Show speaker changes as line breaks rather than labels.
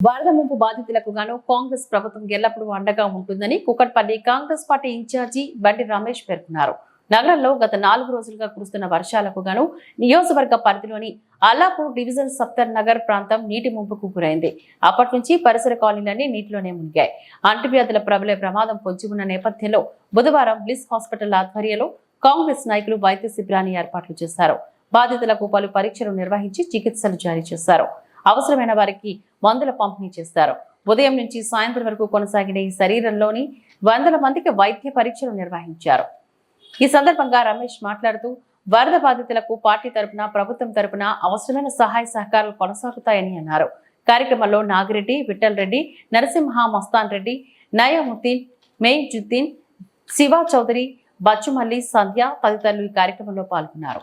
వరద ముంపు బాధితులకు గాను కాంగ్రెస్ ప్రభుత్వం ఎల్లప్పుడూ అండగా ఉంటుందని కుకట్పల్లి కాంగ్రెస్ పార్టీ ఇన్ఛార్జి బండి రమేష్ పేర్కొన్నారు. నగరంలో గత నాలుగు రోజులుగా కురుస్తున్న వర్షాలకు గాను నియోజకవర్గ పరిధిలోని అల్లాపూర్ డివిజన్ సప్తర్ నగర్ ప్రాంతం నీటి ముంపుకు గురైంది. అప్పటి నుంచి పరిసర కాలనీలన్నీ నీటిలోనే మునిగాయి. అంటువ్యాధుల ప్రబలే ప్రమాదం పొంచి ఉన్న నేపథ్యంలో బుధవారం బ్లిస్ హాస్పిటల్ ఆధ్వర్యంలో కాంగ్రెస్ నాయకులు వైద్య శిబిరాన్ని ఏర్పాట్లు చేశారు. బాధితులకు పలు పరీక్షలు నిర్వహించి చికిత్సలు జారీ చేశారు. అవసరమైన వారికి మందుల పంపిణీ చేస్తారు. ఉదయం నుంచి సాయంత్రం వరకు కొనసాగిన ఈ శరీరంలోని వందల మందికి వైద్య పరీక్షలు నిర్వహించారు. ఈ సందర్భంగా రమేష్ మాట్లాడుతూ వరద బాధితులకు పార్టీ తరపున ప్రభుత్వం తరపున అవసరమైన సహాయ సహకారాలు కొనసాగుతాయని అన్నారు. కార్యక్రమంలో నాగిరెడ్డి విఠల్ రెడ్డి నరసింహ మస్తాన్ రెడ్డి నయాముద్దీన్ మెయిజుద్దీన్ శివా చౌదరి బచ్చుమల్లి సంధ్య తదితరులు ఈ కార్యక్రమంలో పాల్గొన్నారు.